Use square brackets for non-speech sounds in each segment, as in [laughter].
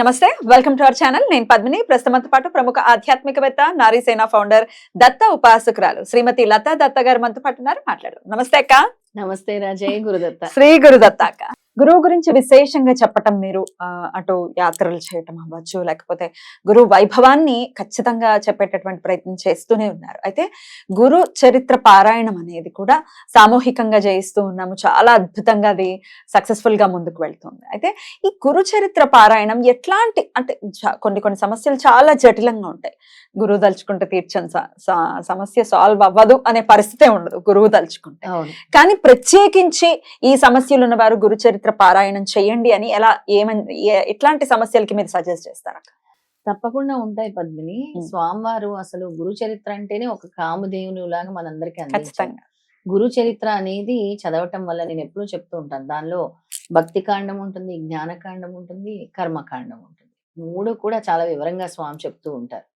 నమస్తే welcome to our channel. నేను పద్మిని. ప్రస్తుతంతో పాటు ప్రముఖ ఆధ్యాత్మికవేత్త నారీసేన ఫౌండర్ దత్త ఉపాసకురాలు శ్రీమతి లతా దత్త గారు మనతో పాటు ఉన్నారు. మాట్లాడు నమస్తే అక్క. నమస్తే రాజయ్ గురుదత్త. శ్రీ గురుదత్త గురువు గురించి విశేషంగా చెప్పటం మీరు అటు యాత్రలు చేయటం అవ్వచ్చు లేకపోతే గురు వైభవాన్ని ఖచ్చితంగా చెప్పేటటువంటి ప్రయత్నం చేస్తూనే ఉన్నారు. అయితే గురు చరిత్ర పారాయణం అనేది కూడా సామూహికంగా చేయిస్తూ ఉన్నాము. చాలా అద్భుతంగా అది సక్సెస్ఫుల్గా ముందుకు వెళ్తుంది. అయితే ఈ గురు చరిత్ర పారాయణం ఎట్లాంటి అంటే కొన్ని కొన్ని సమస్యలు చాలా జటిలంగా ఉంటాయి. గురువు తలుచుకుంటే తీర్చని సమస్య సాల్వ్ అవ్వదు అనే పరిస్థితే ఉండదు గురువు తలుచుకుంటే. కానీ ప్రత్యేకించి ఈ సమస్యలు ఉన్న వారు గురు చరిత్ర పారాయణం చేయండి అని ఎలా ఏమని ఎట్లాంటి సమస్యలకి మీరు సజెస్ట్ చేస్తారా తప్పకుండా ఉంటాయి పద్మిని. స్వామివారు అసలు గురు చరిత్ర అంటేనే ఒక కామదేవుని లాగా మనందరికీ ఖచ్చితంగా. గురు చరిత్ర అనేది చదవటం వల్ల నేను ఎప్పుడూ చెప్తూ ఉంటాను. దానిలో భక్తి కాండం ఉంటుంది జ్ఞానకాండం ఉంటుంది కర్మకాండం ఉంటుంది. మూడు కూడా చాలా వివరంగా స్వామి చెప్తూ ఉంటారు.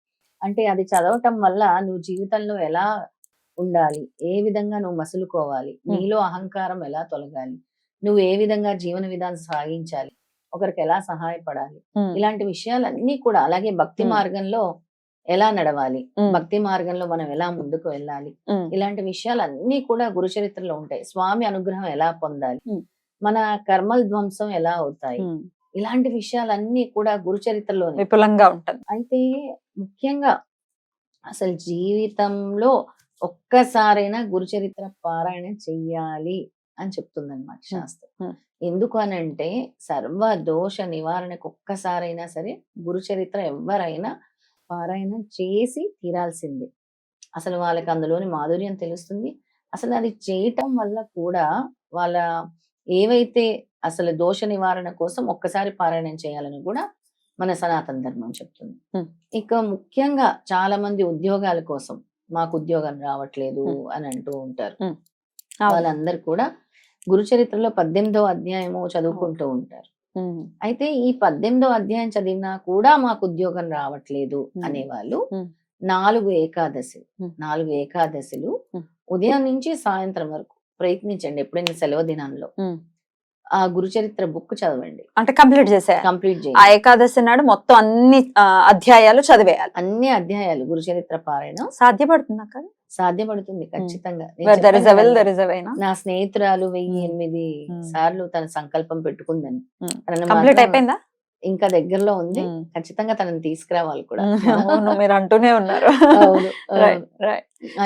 అంటే అది చదవటం వల్ల నువ్వు జీవితంలో ఎలా ఉండాలి. ఏ విధంగా నువ్వు మసులుకోవాలి? నీలో అహంకారం ఎలా తొలగాలి? నువ్వు ఏ విధంగా జీవన విధానం సాగించాలి? ఒకరికి ఎలా సహాయపడాలి? ఇలాంటి విషయాలన్నీ కూడా అలాగే భక్తి. మార్గంలో ఎలా నడవాలి? భక్తి మార్గంలో మనం ఎలా ముందుకు వెళ్ళాలి? ఇలాంటి విషయాలన్నీ కూడా గురు చరిత్రలో ఉంటాయి. స్వామి అనుగ్రహం ఎలా పొందాలి. మన కర్మల ధ్వంసం ఎలా అవుతాయి. ఇలాంటి విషయాలన్నీ కూడా గురు చరిత్రలోనే. విపులంగా ఉంటుంది అయితే ముఖ్యంగా అసలు జీవితంలో ఒక్కసారైనా గురు చరిత్ర పారాయణ చెయ్యాలి అని చెప్తుంది అనమాట శాస్త్రం. ఎందుకు అనంటే సర్వ దోష నివారణకు ఒక్కసారైనా సరే గురు చరిత్ర ఎవరైనా పారాయణం చేసి తీరాల్సిందే. అసలు వాళ్ళకి అందులోని మాధుర్యం తెలుస్తుంది. అసలు అది చేయటం వల్ల కూడా వాళ్ళ ఏవైతే అసలు దోష నివారణ కోసం ఒక్కసారి పారాయణం చేయాలని కూడా మన సనాతన ధర్మం చెప్తుంది. ఇక ముఖ్యంగా చాలా మంది ఉద్యోగాల కోసం మాకు ఉద్యోగం రావట్లేదు. అని అంటూ ఉంటారు. వాళ్ళందరూ కూడా గురు చరిత్రలో పద్దెనిమిదో అధ్యాయము చదువుకుంటూ ఉంటారు అయితే ఈ పద్దెనిమిదో అధ్యాయం చదివినా కూడా మాకు ఉద్యోగం రావట్లేదు. అనేవాళ్ళు. నాలుగు ఏకాదశి Hmm. నాలుగు ఏకాదశులు. ఉదయం నుంచి సాయంత్రం వరకు ప్రయత్నించండి ఎప్పుడైనా సెలవు దినాల్లో ఉమ్. ఆ గురు చరిత్ర బుక్ చదవండి. అంటే కంప్లీట్ చేసేయాలి. కంప్లీట్ ఆ చేయండి ఏకాదశి నాడు మొత్తం అన్ని ఆ, అధ్యాయాలు చదివేయాలి. అన్ని అధ్యాయాలు గురు చరిత్ర పారాయణం సాధ్యపడుతుంది అక్క? సాధ్యపడుతుంది ఖచ్చితంగా. నా స్నేహితురాలు వెయ్యి Hmm. ఎనిమిది Hmm. సార్లు తన సంకల్పం పెట్టుకుందని. Hmm. కంప్లీట్ అయిపోయిందా? ఇంకా దగ్గరలో ఉంది. ఖచ్చితంగా తనని తీసుకురావాలి కూడా. మీరు అంటూనే ఉన్నారు. [laughs]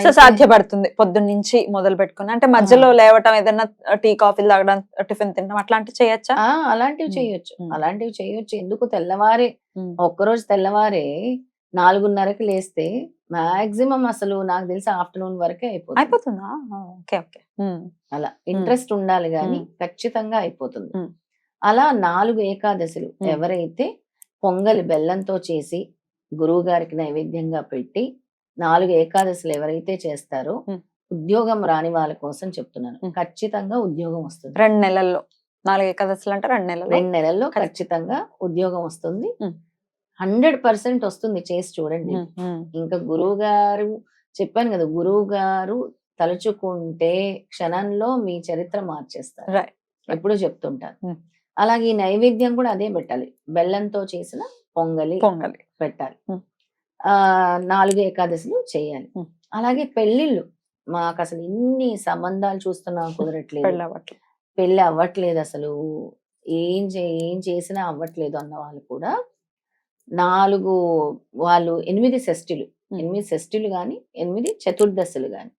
సో సాధ్యపడుతుంది పొద్దున్న నుంచి మొదలు పెట్టుకుని. అంటే మధ్యలో లేవటం ఏదైనా టీ కాఫీలు తాగడం టిఫిన్ తినడం అట్లాంటివి చేయొచ్చా? అలాంటివి చేయొచ్చు. అలాంటివి చేయొచ్చు. ఎందుకు తెల్లవారే? ఒక్కరోజు తెల్లవారే నాలుగున్నరకి లేస్తే మాక్సిమం అసలు నాకు తెలిసి ఆఫ్టర్నూన్ వరకే అయిపోతుంది. అయిపోతుందా? Okay okay. అలా ఇంట్రెస్ట్ ఉండాలి కానీ. ఖచ్చితంగా అయిపోతుంది. అలా నాలుగు ఏకాదశులు. ఎవరైతే పొంగలి బెల్లంతో చేసి గురువు గారికి నైవేద్యంగా పెట్టి నాలుగు ఏకాదశులు ఎవరైతే చేస్తారో. ఉద్యోగం రాని వాళ్ళ కోసం చెప్తున్నాను. ఖచ్చితంగా ఉద్యోగం వస్తుంది రెండు నెలల్లో నాలుగు ఏకాదశులు అంటే రెండు నెలల్లో రెండు నెలల్లో ఖచ్చి- ఖచ్చితంగా ఉద్యోగం వస్తుంది. హండ్రెడ్ పర్సెంట్ వస్తుంది చేసి చూడండి ఇంకా గురువు గారు చెప్పాను కదా గురువు గారు తలుచుకుంటే క్షణంలో మీ చరిత్ర మార్చేస్తారు. ఎప్పుడు చెప్తుంటారు. అలాగే ఈ నైవేద్యం కూడా అదే పెట్టాలి. బెల్లంతో చేసిన పొంగలి పొంగలి. పెట్టాలి. ఆ నాలుగు ఏకాదశులు చేయాలి. అలాగే పెళ్ళిళ్ళు మాకు అసలు ఇన్ని సంబంధాలు చూస్తున్నా కుదరట్లేదు. పెళ్ళి అవ్వట్లేదు అసలు. ఏం చే ఏం చేసినా అవ్వట్లేదు అన్న వాళ్ళు కూడా నాలుగు వాళ్ళు ఎనిమిది షష్ఠులు. ఎనిమిది షష్ఠులు కానీ ఎనిమిది చతుర్దశులు కానీ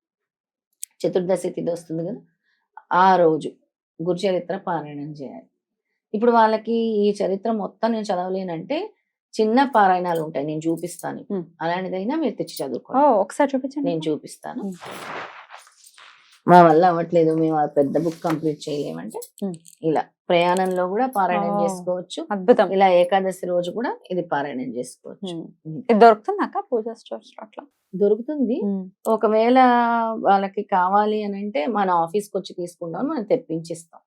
చతుర్దశి తిథి వస్తుంది కదా. ఆ రోజు గురు చరిత్ర పారాయణం చేయాలి. ఇప్పుడు వాళ్ళకి ఈ చరిత్ర మొత్తం నేను చదవలేనంటే చిన్న పారాయణాలు ఉంటాయి. నేను చూపిస్తాను. అలాంటిదైనా మీరు తెచ్చి ఓ చదువుకోండి ఒకసారి చూపించండి. నేను చూపిస్తాను. మా వల్ల అవ్వట్లేదు. మేము ఆ పెద్ద బుక్ కంప్లీట్ చేయలేమంటే. ఇలా ప్రయాణంలో కూడా పారాయణం. చేసుకోవచ్చు. అద్భుతం. ఇలా ఏకాదశి రోజు కూడా ఇది పారాయణం చేసుకోవచ్చు. ఇది. దొరుకుతుంది అక్క? పూజ స్టోర్స్ అట్లా? దొరుకుతుంది. ఒకవేళ వాళ్ళకి కావాలి అని అంటే మన ఆఫీస్కి వచ్చి తీసుకుంటాం. మనం తెప్పించిస్తాం.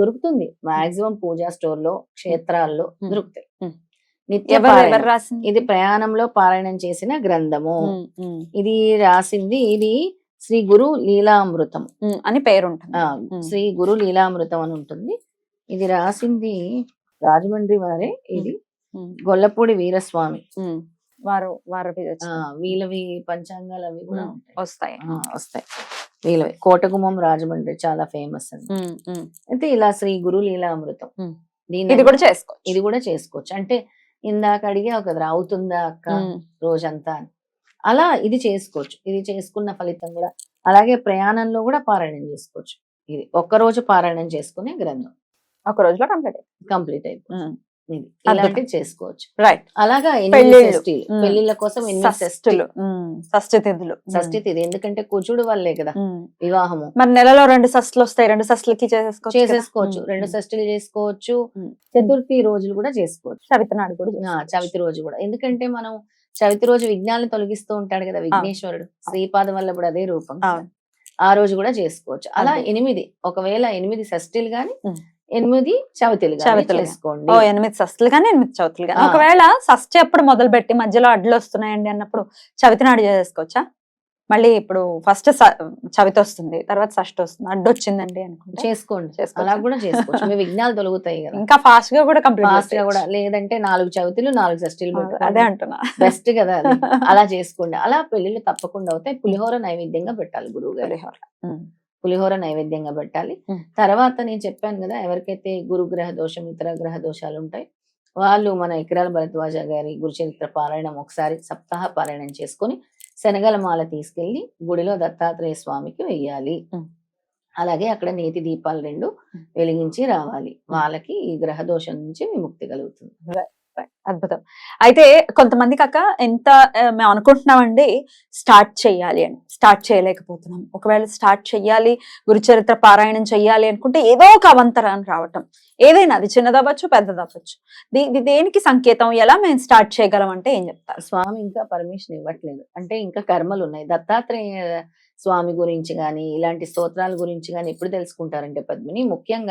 దొరుకుతుంది. మాక్సిమం పూజా స్టోర్లో క్షేత్రాల్లో. దొరుకుతాయి. నిత్య ఇది ప్రయాణంలో పారాయణం చేసిన గ్రంథము. ఇది రాసింది ఇది శ్రీ గురు లీలామృతం. అని పేరు ఉంటుంది. శ్రీ గురు లీలామృతం అని ఉంటుంది. ఇది రాసింది రాజమండ్రి వారే. ఇది గొల్లపూడి వీరస్వామి. వారు వారు వీళ్ళవి పంచాంగాలు అవి కూడా వస్తాయి. వస్తాయి. వీళ్ళవి కోటగుమ్మం రాజమండ్రి చాలా ఫేమస్ అండి. అయితే ఇలా శ్రీ గురు లీలామృతం ఉమ్. దీన్ని ఇది కూడా చేసుకోవచ్చు. ఇది కూడా చేసుకోవచ్చు. అంటే ఇందాక అడిగే ఒక అవుతుందా అక్క రోజంతా అని. అలా ఇది చేసుకోవచ్చు. ఇది చేసుకున్న ఫలితం కూడా అలాగే ప్రయాణంలో కూడా పారాయణం చేసుకోవచ్చు. ఇది ఒక్క రోజు పారాయణం చేసుకునే గ్రంథం. ఒక రోజులో కంప్లీట్ కంప్లీట్ అయిపోతుంది. ఇలాంటివి చేసుకోవచ్చు. రైట్ అలాగా. పెళ్ళిళ్ళ కోసం షష్ఠి తిథులు ఉమ్, షష్ఠి తిథి ఎందుకంటే కుజుడు వల్లే కదా. వివాహము. మరి నెలలో రెండు షష్ఠులు వస్తాయి. రెండు షష్ఠులకి చేసేసుకోవచ్చు? చేసేసుకోవచ్చు. రెండు ఉమ్. షష్ఠులు చేసుకోవచ్చు. చతుర్థి రోజులు కూడా చేసుకోవచ్చు. చవితి నాడు కూడా. చవితి రోజు కూడా. ఎందుకంటే మనం చవితి రోజు విఘ్నాలను తొలగిస్తూ ఉంటాడు కదా విఘ్నేశ్వరుడు. శ్రీపాదం వల్ల కూడా అదే రూపం. ఆ రోజు కూడా చేసుకోవచ్చు. అలా. ఎనిమిది. ఒకవేళ ఎనిమిది షష్ఠీలు గాని. ఎనిమిది చవితిలు చవితులు. గాని. చేసుకోండి. ఓ ఎనిమిది షష్ఠులు కానీ ఎనిమిది చవితులు కానీ. ఒకవేళ షష్ఠి ఎప్పుడు మొదలు పెట్టి మధ్యలో అడ్లు వస్తున్నాయండి అన్నప్పుడు చవితి నాడు చేసేసుకోవచ్చా మళ్ళీ ఇప్పుడు ఫస్ట్ చవితి వస్తుంది తర్వాత షష్ఠి వస్తుంది అడ్డు వచ్చిందండి అనుకుంటే చేసుకోండి. చేసుకోవచ్చా? అలా కూడా చేసుకోవచ్చు. మీ విఘ్నాలు తొలగుతాయి కదా. ఇంకా ఫాస్ట్గా కూడా కంప్లీట్ ఫాస్ట్గా కూడా లేదంటే నాలుగు చవితులు నాలుగు షష్ఠీలు అదే అంటున్నా. బెస్ట్ కదా. [laughs] అలా చేసుకోండి. అలా పెళ్ళిళ్ళు తప్పకుండా అవుతాయి. పులిహోర నైవేద్యంగా పెట్టాలి గురువు గారు పులిహోర. నైవేద్యంగా పెట్టాలి. తర్వాత నేను చెప్పాను కదా ఎవరికైతే గురుగ్రహ దోషం ఇతర గ్రహ దోషాలు ఉంటాయి వాళ్ళు మన ఇకరాల భరద్వాజ గారి గురుచరిత్ర పారాయణం ఒకసారి సప్తాహ పారాయణం చేసుకొని శనగల మాల తీసుకెళ్ళి గుడిలో దత్తాత్రేయ స్వామికి వెయ్యాలి. అలాగే అక్కడ నేతి దీపాలు రెండు. వెలిగించి రావాలి వాళ్ళకి ఈ గ్రహ దోషం నుంచి విముక్తి కలుగుతుంది అద్భుతం. అయితే కొంతమంది కాక ఎంత మేము అనుకుంటున్నామండి స్టార్ట్ చేయాలి అని స్టార్ట్ చేయలేకపోతున్నాం. ఒకవేళ స్టార్ట్ చెయ్యాలి గురుచరిత్ర పారాయణం చెయ్యాలి అనుకుంటే ఏదో ఒక అవంతరాన్ని రావటం. ఏదైనా అది చిన్నదవ్వచ్చు పెద్దదవ్వచ్చు. దీ ఇది దేనికి సంకేతం? ఎలా మేము స్టార్ట్ చేయగలం అంటే ఏం చెప్తారు? స్వామి ఇంకా పర్మిషన్ ఇవ్వట్లేదు. అంటే ఇంకా కర్మలు ఉన్నాయి. దత్తాత్రేయ స్వామి గురించి కానీ ఇలాంటి స్తోత్రాల గురించి కానీ ఎప్పుడు తెలుసుకుంటారంటే పద్మిని? ముఖ్యంగా